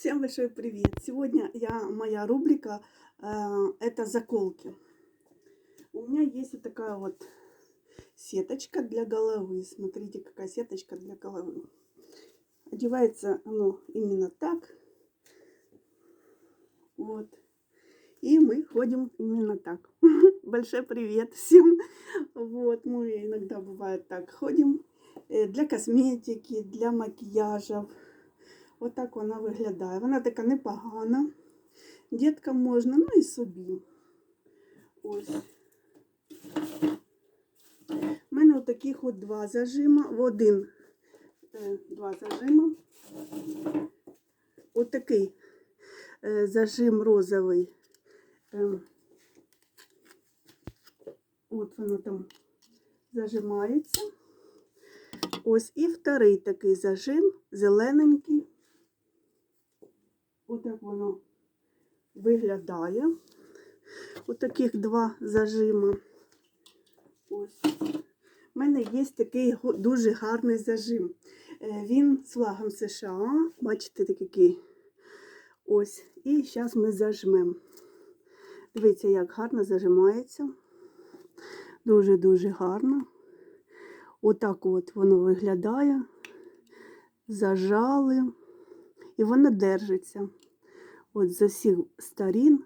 Всем большой привет! Сегодня я, моя рубрика э, это заколки. У меня есть вот такая вот сеточка для головы. Смотрите, какая сеточка для головы. Одевается оно именно так. Вот. И мы ходим именно так. Большой привет всем. Вот, мы иногда бывает так ходим э, для косметики, для макияжа. Отак вона виглядає. Вона така непогана. Діткам можна, ну і собі. Ось. У мене отаких от два зажима. В один е, два зажима. Отакий е, зажим розовий. Е, От воно там зажимається. Ось і вторий такий зажим, зелененький. Отак воно виглядає. Отаких два зажима. Ось. У мене є такий дуже гарний зажим. Е, Він з флагом США. Бачите, такий. Ось. І зараз ми зажмемо. Дивіться, як гарно зажимається. Дуже-дуже гарно. Отак от воно виглядає. Зажали. І воно держиться. От з усіх сторін.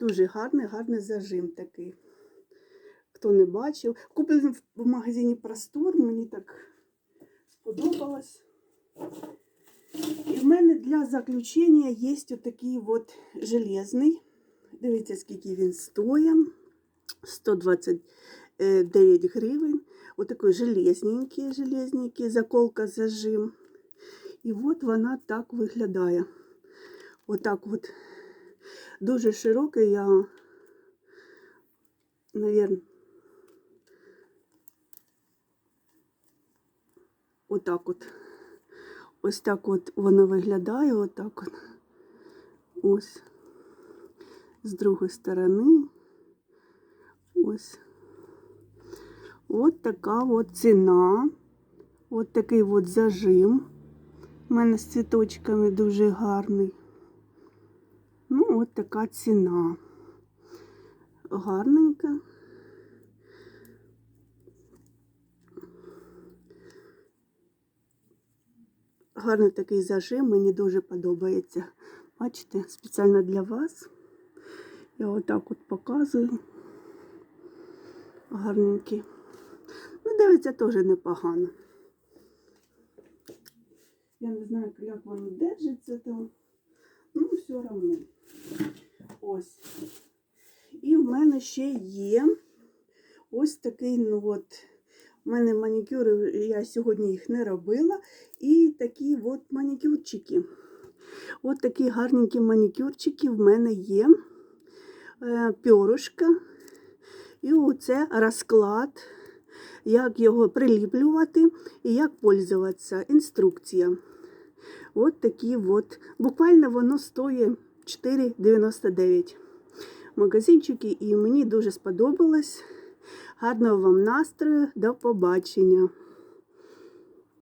Дуже гарний, гарний зажим такий. Хто не бачив. Купив в магазині Простор, мені так сподобалось. І в мене для заключення є отакий от железний. Дивіться, скільки він стоїть. 129 гривень. Отакий железненький, железненький, заколка зажим. І от вона так виглядає. Отак от. Дуже широкий, я, навірно, отак от. Ось так от воно виглядає, отак от. Ось. З другої сторони. Ось. От така от ціна. От такий от зажим. У мене з цвіточками дуже гарний. От така ціна. Гарненька. Гарний такий зажим, мені дуже подобається. Бачите, спеціально для вас. Я отак от показую. Гарненький. Ну, дивиться теж непогано. Я не знаю, як воно держиться там. Ну, все одно. Ось. І в мене ще є ось такий, ну от, у мене манікюри, я сьогодні їх не робила. І такі от манікюрчики. От такі гарненькі манікюрчики в мене є. Е, Пьорушка. І оце розклад, як його приліплювати і як пользуватися. Інструкція. От такі от. Буквально воно стоїть 4,99 магазинчики, і мені дуже сподобалось. Гарного вам настрою, до побачення!